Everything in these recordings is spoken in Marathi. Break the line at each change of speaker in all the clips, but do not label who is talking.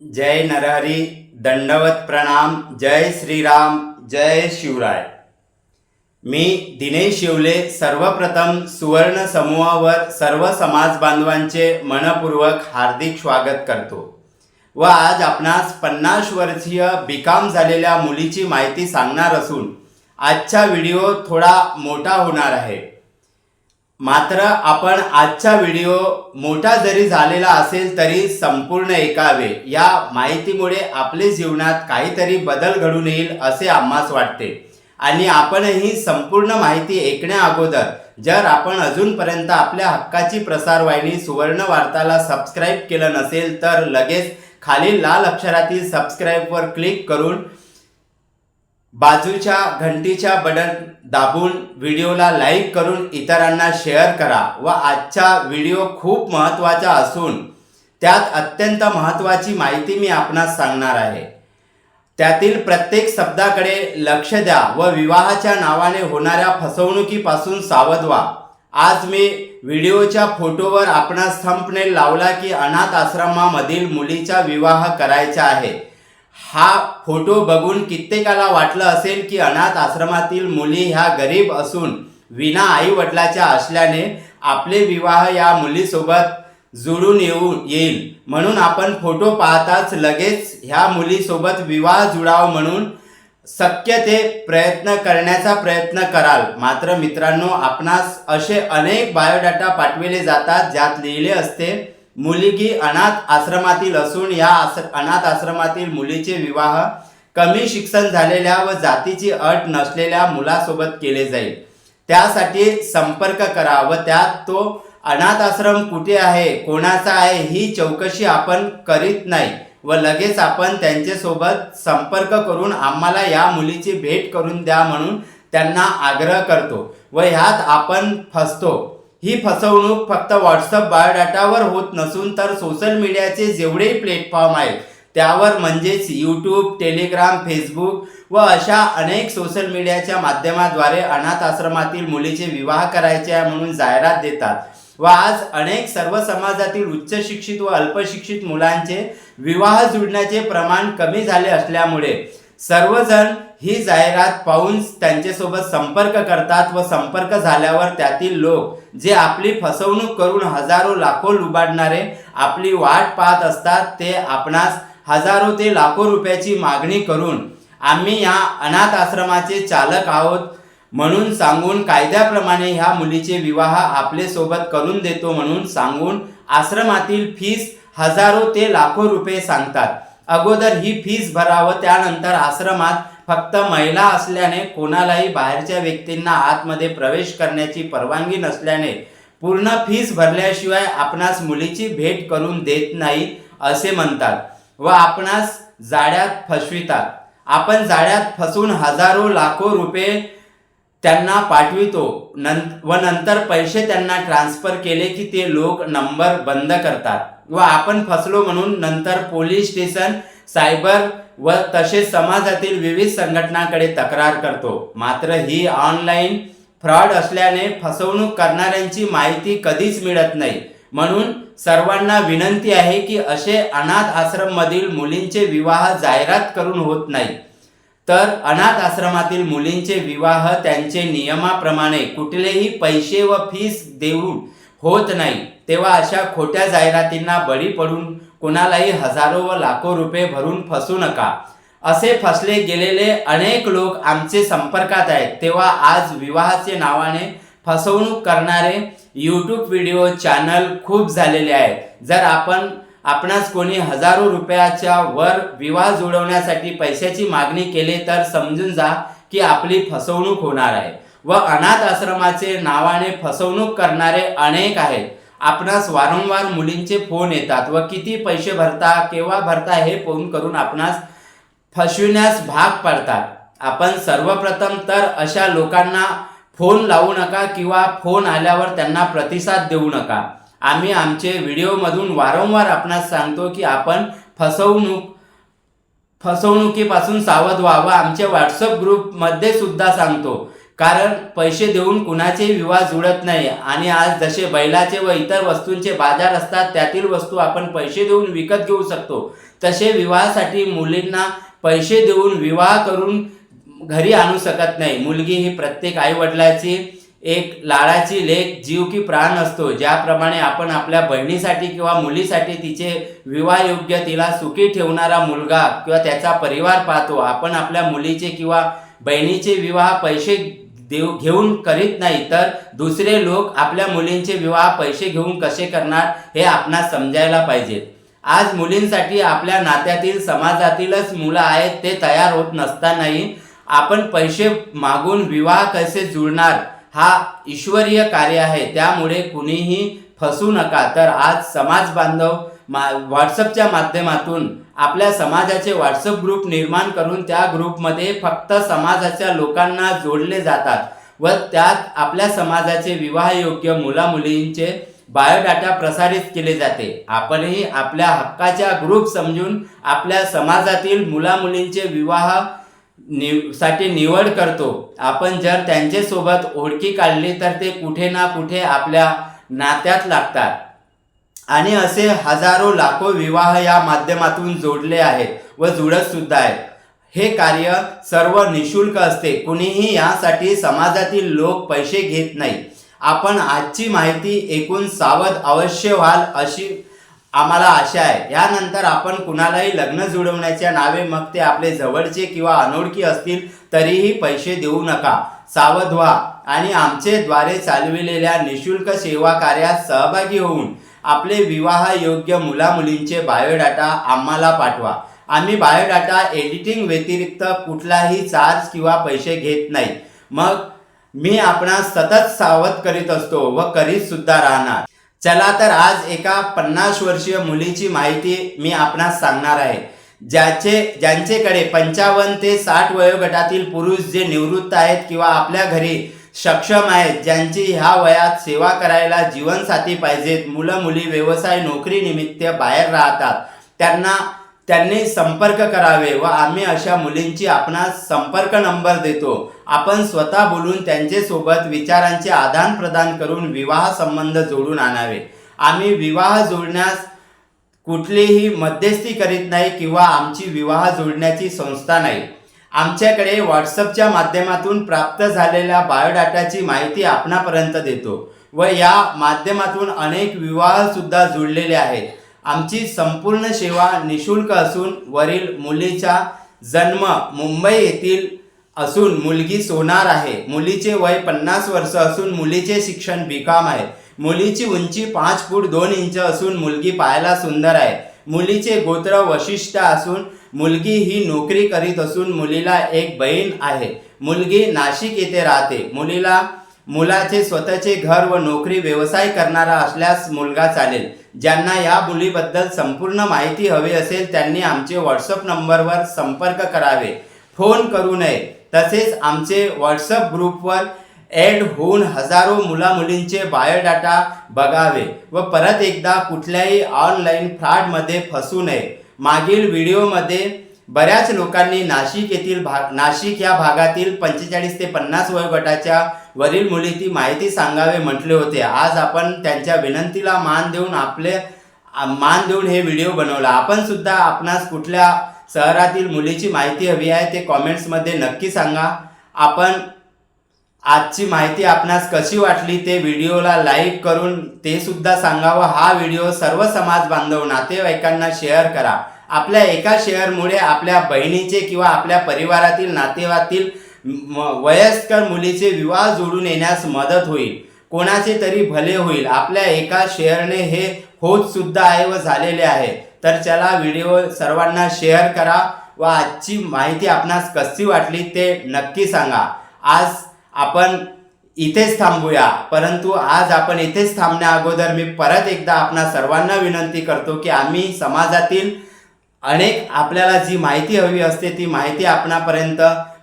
जय नरहरी दंडवत प्रणाम जय श्रीराम जय शिवराय. मी दिनेश शिवले सर्वप्रथम सुवर्ण समूहावर सर्व समाज बांधवांचे मनपूर्वक हार्दिक स्वागत करतो. व आज आपणास पन्नास वर्षीय बिकाम झालेल्या मुलीची माहिती सांगणार असून आजचा व्हिडिओ थोडा मोठा होणार आहे. मात्र आपण आजचा व्हिडिओ मोठा जरी झालेला असेल तरी संपूर्ण ऐकावे. या माहितीमुळे आपले जीवनात काहीतरी बदल घडून येईल असे आम्हास वाटते. आणि आपणही संपूर्ण माहिती ऐकण्या अगोदर जर आपण अजूनपर्यंत आपल्या हक्काची प्रसारवाहिनी सुवर्ण वार्ताला सबस्क्राईब केलं नसेल तर लगेच खालील लाल अक्षरातील सबस्क्राईबवर क्लिक करून बाजूच्या घंटीच्या बटन दाबून व्हिडिओला लाईक करून इतरांना शेअर करा व आजचा व्हिडिओ खूप महत्त्वाचा असून त्यात अत्यंत महत्त्वाची माहिती मी आपणास सांगणार आहे. त्यातील प्रत्येक शब्दाकडे लक्ष द्या व विवाहाच्या नावाने होणाऱ्या फसवणुकीपासून सावध व्हा. आज मी व्हिडिओच्या फोटोवर आपणास थंबनेल लावला की अनाथ आश्रमामधील मुलीचा विवाह करायचा आहे. हा फोटो बघून कित्येकाला वाटलं असेल की अनाथ आश्रमातील मुली ह्या गरीब असून विना आई वडिलाच्या असल्याने आपले विवाह या मुलीसोबत जुळून येऊ येईल. म्हणून आपण फोटो पाहताच लगेच ह्या मुलीसोबत विवाह जुळाव म्हणून शक्य ते प्रयत्न करण्याचा प्रयत्न कराल. मात्र मित्रांनो आपणास असे अनेक बायोडाटा पाठविले जातात ज्यात लिहिले असते मुलगी अनाथ आश्रमातील असून या आश्र अनाथ आश्रमातील मुलीचे विवाह कमी शिक्षण झालेल्या व जातीची अट नसलेल्या मुलासोबत केले जाईल. त्यासाठी संपर्क करा व त्यात तो अनाथ आश्रम कुठे आहे कोणाचा आहे ही चौकशी आपण करीत नाही व लगेच आपण त्यांच्यासोबत संपर्क करून आम्हाला या मुलीची भेट करून द्या म्हणून त्यांना आग्रह करतो व ह्यात आपण फसतो. ही फसवणूक फक्त व्हॉट्सअप बायोडाटावर होत नसून तर सोशल मीडियाचे जेवढेही प्लॅटफॉर्म आहेत त्यावर म्हणजेच यूट्यूब टेलिग्राम फेसबुक व अशा अनेक सोशल मीडियाच्या माध्यमाद्वारे अनाथ आश्रमातील मुलीचे विवाह करायचे आहे म्हणून जाहिरात देतात व आज अनेक सर्व समाजातील उच्च शिक्षित व अल्पशिक्षित मुलांचे विवाह जुळण्याचे प्रमाण कमी झाले असल्यामुळे सर्वजण ही जाहिरात पाहून त्यांच्यासोबत संपर्क करतात व संपर्क झाल्यावर त्यातील लोक जे आपली फसवणूक करून हजारो लाखो लुबाडणारे आपली वाट पाहत असतात ते आपणास हजारो ते लाखो रुपयाची मागणी करून आम्ही या अनाथ आश्रमाचे चालक आहोत म्हणून सांगून कायद्याप्रमाणे ह्या मुलीचे विवाह आपले सोबत करून देतो म्हणून सांगून आश्रमातील फीस हजारो ते लाखो रुपये सांगतात. अगोदर ही फीस भरावं त्यानंतर आश्रमात फक्त महिला असल्याने कोणालाही बाहेरच्या व्यक्तींना आतमध्ये प्रवेश करण्याची परवानगी नसल्याने पूर्ण फीस भरल्याशिवाय आपणास मुलीची भेट करून देत नाही असे म्हणतात व आपणास जाड्यात फसवितात. आपण जाड्यात फसून हजारो लाखो रुपये त्यांना पाठवितो. नं व नंतर पैसे त्यांना ट्रान्सफर केले की ते लोक नंबर बंद करतात. व आपण फसलो म्हणून नंतर पोलीस स्टेशन सायबर व तसेच समाजातील विविध संघटनांकडे तक्रार करतो. मात्र ही ऑनलाईन फ्रॉड असल्याने फसवणूक करणाऱ्यांची माहिती कधीच मिळत नाही. म्हणून सर्वांना विनंती आहे की असे अनाथ आश्रममधील मुलींचे विवाह जाहिरात करून होत नाही. तर अनाथ आश्रमातील मुलींचे विवाह त्यांचे नियमाप्रमाणे कुठलेही पैसे व फीस देऊन होत नाही तेव्हा अशा खोट्या जाहिरातींना बळी पडून कोणालाही हजारो व लाखो रुपये भरून फसू नका. असे फसले गेलेले अनेक लोक आमचे संपर्कात आहेत. तेव्हा आज विवाहाचे नावाने फसवणूक करणारे यूट्यूब व्हिडिओ चॅनल खूप झालेले आहेत. जर आपण आपणास कोणी हजारो रुपयाच्या वर विवाह जुळवण्यासाठी पैशाची मागणी केली तर समजून जा की आपली फसवणूक होणार आहे. व अनाथ आश्रमाचे नावाने फसवणूक करणारे अनेक आहेत. आपणास वारंवार मुलींचे फोन येतात व किती पैसे भरता केव्हा भरता हे फोन करून आपणास फसविण्यास भाग पाडतात. आपण सर्वप्रथम तर अशा लोकांना फोन लावू नका किंवा फोन आल्यावर त्यांना प्रतिसाद देऊ नका. आम्ही आमचे व्हिडिओमधून वारंवार आपणास सांगतो की आपण फसवणूक फसवणुकीपासून सावध व्हावं आमचे आमच्या व्हॉट्सअप ग्रुपमध्ये सुद्धा सांगतो. कारण पैसे देऊन कुणाचे विवाह जुळत नाही. आणि आज जसे बैलाचे व इतर वस्तूंचे बाजार असतात त्यातील वस्तू आपण पैसे देऊन विकत घेऊ शकतो. तसे विवाहासाठी मुलींना पैसे देऊन विवाह करून घरी आणू शकत नाही. मुलगी ही प्रत्येक आईवडिलाची एक लाडाची लेख जीव की प्राण असतो. ज्याप्रमाणे आपण आपल्या बहिणीसाठी किंवा मुलीसाठी तिचे विवाह योग्य तिला सुखी ठेवणारा मुलगा किंवा त्याचा परिवार पाहतो. आपण आपल्या मुलीचे किंवा बहिणीचे विवाह पैसे देऊ घेऊन करीत नाही तर दुसरे लोक आपल्या मुलींचे विवाह पैसे घेऊन कसे करणार हे आपणास समजायला पाहिजे. आज मुलींसाठी आपल्या नात्यातील समाजातीलच मुलं आहेत ते तयार होत नसतानाही आपण पैसे मागून विवाह कसे जुळणार हा ईश्वरीय कार्य आहे त्यामुळे कुणीही फसू नका. तर आज समाज बांधव मा व्हॉट्सअपच्या माध्यमातून आपल्या समाजाचे व्हॉट्सअप ग्रुप निर्माण करून त्या ग्रुपमध्ये फक्त समाजाच्या लोकांना जोडले जातात व त्यात आपल्या समाजाचे विवाहयोग्य मुलामुलींचे बायोडाटा प्रसारित केले जाते. आपणही आपल्या हक्काच्या ग्रुप समजून आपल्या समाजातील मुलामुलींचे विवाह निवसाठी निवड करतो. आपण जर त्यांच्यासोबत ओळखी काढली तर ते कुठे ना कुठे आपल्या नात्यात लागतात. आणि असे हजारो लाखो विवाह या माध्यमातून जोडले आहेत व जुळत सुद्धा आहेत. हे कार्य सर्व निशुल्क असते. कुणीही यासाठी समाजातील लोक पैसे घेत नाही. आपण आजची माहिती एकूण सावध अवश्य व्हाल अशी आम्हाला आशा आहे. यानंतर आपण कुणालाही लग्न जुळवण्याच्या नावे मग ते आपले जवळचे किंवा अनोळखी असतील तरीही पैसे देऊ नका. सावध व्हा. आणि आमचे द्वारे चालविलेल्या निशुल्क सेवा कार्यात सहभागी होऊन आपले विवाह योग्य मुलामुलींचे बायोडाटा आम्हाला पाठवा. आम्ही बायोडाटा एडिटिंग व्यतिरिक्त कुठलाही चार्ज किंवा पैसे घेत नाही. मग मी आपणास सतत सावध करीत असतो व करीत सुद्धा राहणार. चला तर आज एका पन्नास वर्षीय मुलीची माहिती मी आपणास सांगणार आहे. ज्याचे ज्यांचेकडे पंचावन्न ते साठ वयोगटातील पुरुष जे निवृत्त आहेत किंवा आपल्या घरी सक्षम आहेत ज्यांची ह्या वयात सेवा करायला जीवनसाथी पाहिजेत. मुलं मुली व्यवसाय नोकरीनिमित्त बाहेर राहतात. त्यांना त्यांनी संपर्क करावे व आम्ही अशा मुलींची आपणास संपर्क नंबर देतो. आपण स्वतः बोलून त्यांच्यासोबत विचारांचे आदान प्रदान करून विवाह संबंध जोडून आणावे. आम्ही विवाह जोडण्यास कुठलीही मध्यस्थी करीत नाही किंवा आमची विवाह जोडण्याची संस्था नाही. आमच्याकडे व्हॉट्सअपच्या माध्यमातून प्राप्त झालेल्या बायोडाटाची माहिती आपणापर्यंत देतो व या माध्यमातून अनेक विवाहसुद्धा जुळलेले आहेत. आमची संपूर्ण सेवा निशुल्क असून वरील मुलीचा जन्म मुंबई येथील असून मुलगी सोनार आहे. मुलीचे वय पन्नास वर्ष असून मुलीचे शिक्षण बीकॉम आहे. मुलीची उंची पाच फूट दोन इंच असून मुलगी पाहायला सुंदर आहे. मुलीचे गोत्र वशिष्ठ असून मुलगी ही नोकरी करीत असून मुलीला एक बहीण आहे. मुलगी नाशिक येथे राहते. मुलीला मुलाचे स्वतःचे घर व नोकरी व्यवसाय करणारा असल्यास मुलगा चालेल. ज्यांना या मुलीबद्दल संपूर्ण माहिती हवी असेल त्यांनी आमचे व्हॉट्सअप नंबरवर संपर्क करावे. फोन करू नये. तसेच आमचे व्हॉट्सअप ग्रुपवर ॲड होऊन हजारो मुलामुलींचे बायोडाटा बघावे व परत एकदा कुठल्याही ऑनलाईन फ्रॉडमध्ये फसू नये. मागील व्हिडिओमध्ये बऱ्याच लोकांनी नाशिक येथील भाग नाशिक या भागातील पंचेचाळीस ते पन्नास वयोगटाच्या वरील मुली ती माहिती सांगावे म्हटले होते. आज आपण त्यांच्या विनंतीला मान देऊन आपले मान देऊन हे व्हिडिओ बनवला. आपण सुद्धा आपणास कुठल्या शहरातील मुलीची माहिती हवी आहे ते कॉमेंट्समध्ये नक्की सांगा. आपण आजची माहिती आपणास कशी वाटली ते व्हिडिओला लाईक करून ते सुद्धा सांगावं. हा व्हिडिओ सर्व समाज बांधव नातेवाईकांना शेअर करा. आपल्या एका शेअरमुळे आपल्या बहिणीचे किंवा आपल्या परिवारातील नातेवातील म- वयस्कर मुलीचे विवाह जोडून येण्यास मदत होईल. कोणाचे तरी भले होईल. आपल्या एका शेअरने हे होत सुद्धा आहे व झालेले आहे. तर चला व्हिडिओ सर्वांना शेअर करा व आजची माहिती आपणास कशी वाटली ते नक्की सांगा. आज आपण इथेच थांबूया. परंतु आज आपण इथेच थांबण्या अगोदर मी परत एकदा आपणा सर्वांना विनंती करतो की आम्ही समाजातील अनेक आपल्याला जी माहिती हवी असते ती माहिती आपणापर्यंत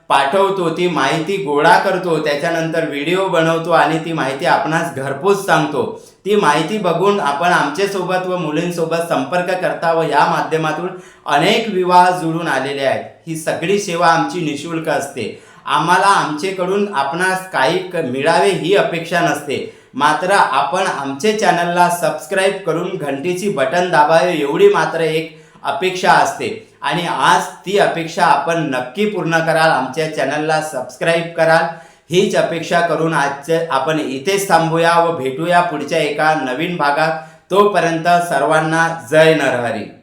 पाठवतो ती माहिती गोळा करतो त्याच्यानंतर व्हिडिओ बनवतो आणि ती माहिती आपणास घरपोच सांगतो. ती माहिती बघून आपण आमच्यासोबत व मुलींसोबत संपर्क करता व या माध्यमातून अनेक विवाह जुळून आलेले आहेत. ही सगळी सेवा आमची निशुल्क असते. आम्हाला आमचेकडून आपणास काही क- मिळावे ही अपेक्षा नसते. मात्र आपण आमचे चॅनलला सबस्क्राईब करून घंटीची बटन दाबावे एवढी मात्र एक अपेक्षा असते. आणि आज ती अपेक्षा आपण नक्की पूर्ण कराल आमच्या चॅनलला सबस्क्राईब कराल. हीच अपेक्षा करून आजचे आपण इथेच थांबूया व भेटूया पुढच्या एका नवीन भागात. तोपर्यंत सर्वांना जय नरहरी.